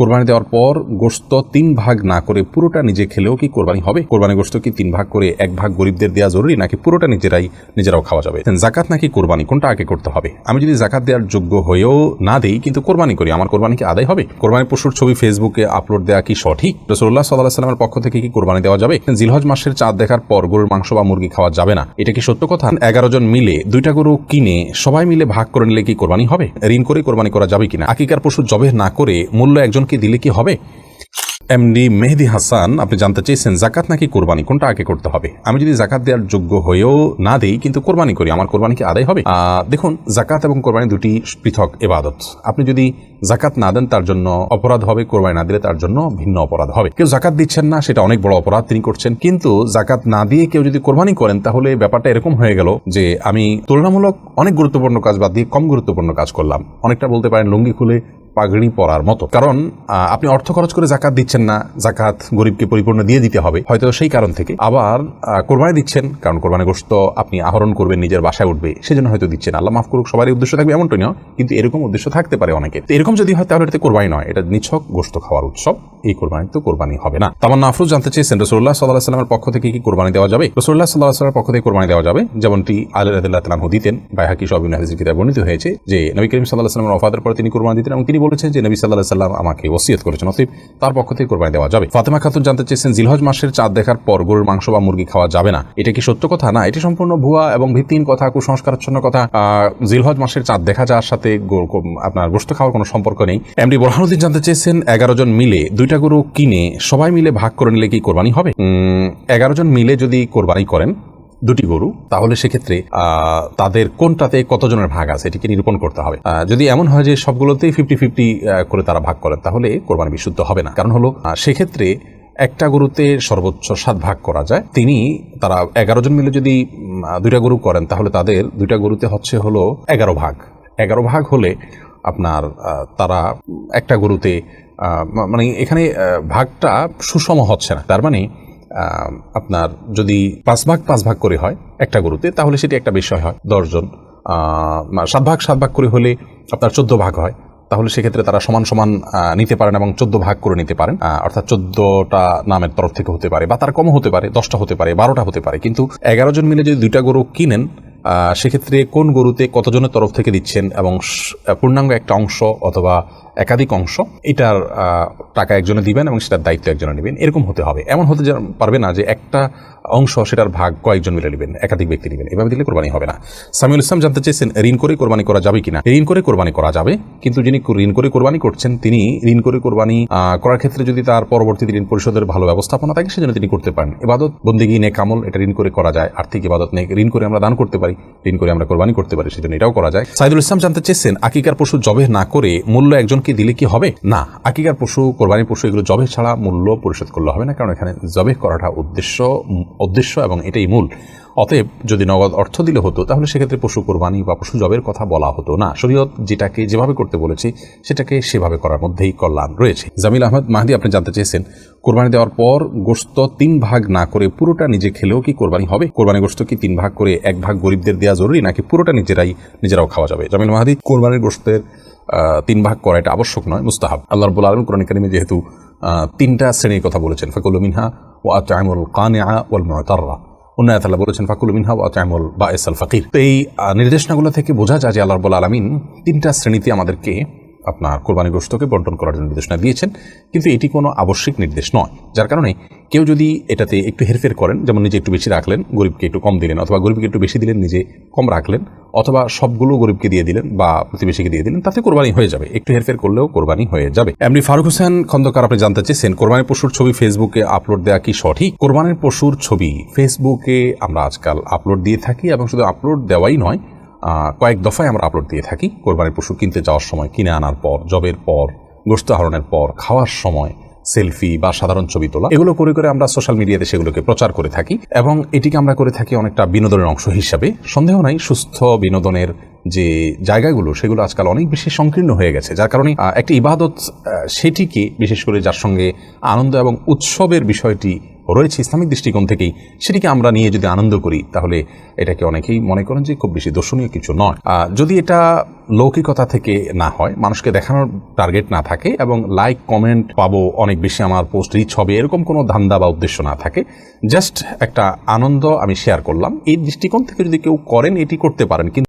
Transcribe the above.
কোরবানি দেওয়ার পর গোস্ত তিন ভাগ না করে পুরোটা নিজে খেলেও কি কোরবানি হবে? কোরবানি গোস্ত কি তিন ভাগ করে এক ভাগ গরিবদের দেওয়া জরুরি, নাকি পুরোটা নিজেরাই, নিজেরাও খাওয়া যাবে? জাকাত নাকি কোরবানি? কোনটা আগে করতে হবে? আমি যদি জাকাত দেওয়ার যোগ্য হয়েও না দেই, কিন্তু কোরবানি করি, আমার কোরবানি কি আদায় হবে? কোরবানি পশুর ছবি ফেসবুকে আপলোড দেওয়া কি সঠিক? রসুল্লাহ সাল্লাহ সাল্লামের পক্ষ থেকে কি কোরবানি দেওয়া যাবে? জিলহজ মাসের চাঁদ দেখার পর গরুর মাংস বা মুরগি খাওয়া যাবে না। এটা কি সত্য কথা? এগারো জন মিলে দুইটা গরু কিনে সবাই মিলে ভাগ করে নিলে কি কোরবানি হবে? ঋণ করে কোরবানি করা যাবে কিনা? আকিকার পশু জবে না করে মূল্য একজনকে দিলে কি হবে? এমডি মেহেদি হাসান, আপনি জানতে চেয়েছেন জাকাত নাকি কোরবানি? কোনটা আগে করতে হবে? আমি যদি জাকাত দেওয়ার যোগ্য হয়েও না দেই, কিন্তু কোরবানি করি, আমার কোরবানি কি আদায় হবে? দেখুন, জাকাত এবং কোরবানি দুটি পৃথক এবাদত। আপনি যদি জাকাত না দেন, তার জন্য অপরাধ হবে, কোরবানি না দিলে তার জন্য ভিন্ন অপরাধ হবে। কেউ জাকাত দিচ্ছেন না, সেটা অনেক বড় অপরাধ তিনি করছেন, কিন্তু জাকাত না দিয়ে কেউ যদি কোরবানি করেন, তাহলে ব্যাপারটা এরকম হয়ে গেল যে আমি তুলনামূলক অনেক গুরুত্বপূর্ণ কাজ বাদ দিয়ে কম গুরুত্বপূর্ণ কাজ করলাম। অনেকটা বলতে পারেন লুঙ্গি খুলে পাগড়ি পরার মতো। কারণ আপনি অর্থ খরচ করে জাকাত দিচ্ছেন না, জাকাত গরিবকে পরিপূর্ণ দিয়ে দিতে হবে, হয়তো সেই কারণ থেকে। আবার কোরবানি দিচ্ছেন, কারণ কোরবানি গোস্ত আপনি আহরণ করবেন, নিজের বাসায় উঠবে, সেজন্য হয়তো দিচ্ছেন আল্লাহ মাফ করুক, সবারই উদ্দেশ্য থাকবে এমনটা নয়, কিন্তু এরকম উদ্দেশ্য থাকতে পারে অনেকে এরকম যদি হয়, তাহলে এটাতে কোরবানি নয়, এটা নিছক গোস্ত খাওয়ার উৎসব, এই কোরবানি তো কোরবানি হবে না। তামান্না আফরুজ জানতে চেয়েছেন রসুল্লাহ সাল্লাহ সাল্লামের পক্ষ থেকে কি কোরবানি দেওয়া যাবে? রসুল্লাহ সাল্লাহ সাল্লামের পক্ষ থেকে কোরবানি দেওয়া যাবে? যেমনটি আলী রাদিল্লাহ তালাহু দিতেন, বাইহাকি সবিন হাদিসের কিতাব বর্ণিত হয়েছে যে, নবী করিম সাল্লাহ সাল্লামের অফাদের পরে তিনি কোরবানি দিতেন এবং তিনি বলেছেন যে নবী সাল্লাহ সাল্লাম আমাকে ওসিয়ত করেছেন, অতএব তার পক্ষ থেকে কোরবানি দেওয়া যাবে। ফাতেমা খাতুন জানতে চেয়েছেন, জিলহজ মাসের চাঁদ দেখার পর গরুর মাংস বা মুরগি খাওয়া যাবে না। এটা কি সত্য কথা? না, এটি সম্পূর্ণ ভুয়া এবং ভিত্তিহীন কথা, কুসংস্কারচ্ছন্ন কথা। জিলহজ মাসের চাঁদ দেখা যাওয়ার সাথে আপনার গোস্ত খাওয়ার কোনো সম্পর্ক নেই। এমডি বোরহানুদ্দিন জানতে চেয়েছেন, এগারো জন মিলে দুইটা গরু কিনে সবাই মিলে ভাগ করে নিলে কি কোরবানি হবে? এগারো জন মিলে যদি কোরবানি করেন দুটি গরু, তাহলে সেক্ষেত্রে তাদের কোনটাতে কতজনের ভাগ আছে এটিকে নিরূপণ করতে হবে। যদি এমন হয় যে সবগুলোতেই ফিফটি ফিফটি করে তারা ভাগ করেন, তাহলে কোরবানি বিশুদ্ধ হবে না। কারণ হলো সেক্ষেত্রে একটা গরুতে সর্বোচ্চ সাত ভাগ করা যায়। তিনি, তারা এগারো জন মিলে যদি দুইটা গরু করেন, তাহলে তাদের দুইটা গরুতে হচ্ছে হলো এগারো ভাগ। এগারো ভাগ হলে আপনার তারা একটা গরুতে মানে এখানে ভাগটা সুষম হচ্ছে না। তার মানে আপনার যদি পাঁচ ভাগ পাঁচ ভাগ করে হয় একটা গরুতে, তাহলে সেটি একটা বিষয় হয় দশজন সাত ভাগ সাত ভাগ করে হলে আপনার চোদ্দ ভাগ হয়। তাহলে সেক্ষেত্রে তারা সমান সমান নিতে পারেন এবং চোদ্দ ভাগ করে নিতে পারেন। অর্থাৎ চোদ্দটা নামের তরফ থেকে হতে পারে বা তার কমও হতে পারে, দশটা হতে পারে, বারোটা হতে পারে। কিন্তু এগারো জন মিলে যদি দুইটা গরু কিনেন সেক্ষেত্রে কোন গরুতে কতজনের তরফ থেকে দিচ্ছেন এবং পূর্ণাঙ্গ একটা অংশ অথবা একাধিক অংশ, এটার টাকা একজনে দিবেন এবং সেটার দায়িত্ব একজনে নেবেন, এরকম হতে হবে। এমন হতে পারবে না যে একটা অংশ সেটার ভাগ কয়েকজন মিলে নেবেন, একাধিক ব্যক্তি নেবেন, এভাবে দিলে কোরবানি হবে না। সামিউল ইসলাম জানতে চেয়েছেন, ঋণ করে কোরবানি করা যাবে কিনা? ঋণ করে কোরবানি করা যাবে, কিন্তু যিনি ঋণ করে কোরবানি করছেন, তিনি ঋণ করে কোরবানি করার ক্ষেত্রে যদি তার পরবর্তীতে ঋণ পরিশোধের ভালো ব্যবস্থাপনা থাকে, সেজন্য তিনি করতে পারেন। এবাদত বন্দিগি নে কামল এটা ঋণ করে করা যায়। আর্থিক ইবাদত নেই ঋণ করে আমরা দান করতে পারি। ঋণ করে আমরা কোরবানি করতে পারি, সেজন্য এটাও করা যায়। সাইদুল ইসলাম জানতে চেয়েছেন, আকিকার পশু জবে না করে মূল্য একজনকে দিলে কি হবে? না, আকিকার পশু কোরবানি পশু এগুলো জবে ছাড়া মূল্য পরিশোধ করলে হবে না, কারণ এখানে জবে করাটা উদ্দেশ্য উদ্দেশ্য এবং এটাই মূল। অতএব যদি নগদ অর্থ দিলে হতো, তাহলে সেক্ষেত্রে পশু কোরবানি বা পশু জবের কথা বলা হতো না। শরীয়ত যেটাকে যেভাবে করতে বলেছে, সেটাকে সেভাবে করার মধ্যেই কল্যাণ রয়েছে। জামিল আহমদ মাহদি, আপনি জানতে চেয়েছেন, কোরবানি দেওয়ার পর গোস্ত তিন ভাগ না করে পুরোটা নিজে খেলেও কি কোরবানি হবে? কোরবানি গোস্ত কি তিন ভাগ করে এক ভাগ গরিবদের দেওয়া জরুরি, নাকি পুরোটা নিজেরাই, নিজেরাও খাওয়া যাবে? জামিল মাহাদি, কোরবানির গোস্তের তিন ভাগ করা এটা আবশ্যক নয়, মুস্তাহাব। আল্লাহ রবুল আলম কোরআন কারিমে যেহেতু তিনটা শ্রেণির কথা বলেছেন, ফাকুল মিনহা ও আতামুল কানিয়া ওয়াল মুতাররা। উন্নয় তালা বলেছেন, ফাকুল মিনহা আতামুল বা এসাল ফাকির। তো এই নির্দেশনাগুলো থেকে বোঝা যায় যে আল্লাহ রবুল আলমিন তিনটা শ্রেণীতে আমাদেরকে আপনার কোরবানি গোস্তকে বন্টন করার জন্য নির্দেশনা দিয়েছেন, কিন্তু এটি কোনো আবশ্যিক নির্দেশ নয়। যার কারণে কেউ যদি এটাতে একটু হেরফের করেন, যেমন নিজে একটু বেশি রাখলেন, গরিবকে একটু কম দিলেন, অথবা গরিবকে একটু বেশি দিলেন, নিজে কম রাখলেন, অথবা সবগুলো গরিবকে দিয়ে দিলেন বা প্রতিবেশীকে দিয়ে দিলেন, তাতে কোরবানি হয়ে যাবে। একটু হেরফের করলেও কোরবানি হয়ে যাবে। এমনি ফারুক হোসেন খন্দকার, আপনি জানতে চেয়েছেন, কোরবানির পশুর ছবি ফেসবুকে আপলোড দেওয়া কি সঠিক? কোরবানির পশুর ছবি ফেসবুকে আমরা আজকাল আপলোড দিয়ে থাকি এবং শুধু আপলোড দেওয়াই নয় কয়েক দফায় আমরা আপলোড দিয়ে থাকি। কোরবানির পশু কিনতে যাওয়ার সময়, কিনে আনার পর, জবের পর গোস্ত আহরণের পর, খাওয়ার সময়, সেলফি বা সাধারণ ছবি তোলা, এগুলো করে করে আমরা সোশ্যাল মিডিয়াতে সেগুলোকে প্রচার করে থাকি এবং এটিকে আমরা করে থাকি অনেকটা বিনোদনের অংশ হিসাবে। সন্দেহ নাই, সুস্থ বিনোদনের যে জায়গাগুলো, সেগুলো আজকাল অনেক বেশি সংকীর্ণ হয়ে গেছে, যার কারণে একটি ইবাদত সেটিকে, বিশেষ করে যার সঙ্গে আনন্দ এবং উৎসবের বিষয়টি রয়েছে ইসলামিক দৃষ্টিকোণ থেকেই, সেটিকে আমরা নিয়ে যদি আনন্দ করি, তাহলে এটাকে অনেকেই মনে করেন যে খুব বেশি দর্শনীয় কিছু নয়। যদি এটা লৌকিকতা থেকে না হয়, মানুষকে দেখানোর টার্গেট না থাকে এবং লাইক, কমেন্ট পাবো, অনেক বেশি আমার পোস্ট রিচ হবে, এরকম কোনো ধান্দা বা উদ্দেশ্য না থাকে। জাস্ট একটা আনন্দ আমি শেয়ার করলাম। এই দৃষ্টিকোণ থেকে যদি কেউ করেন, এটি করতে পারেন, কিন্তু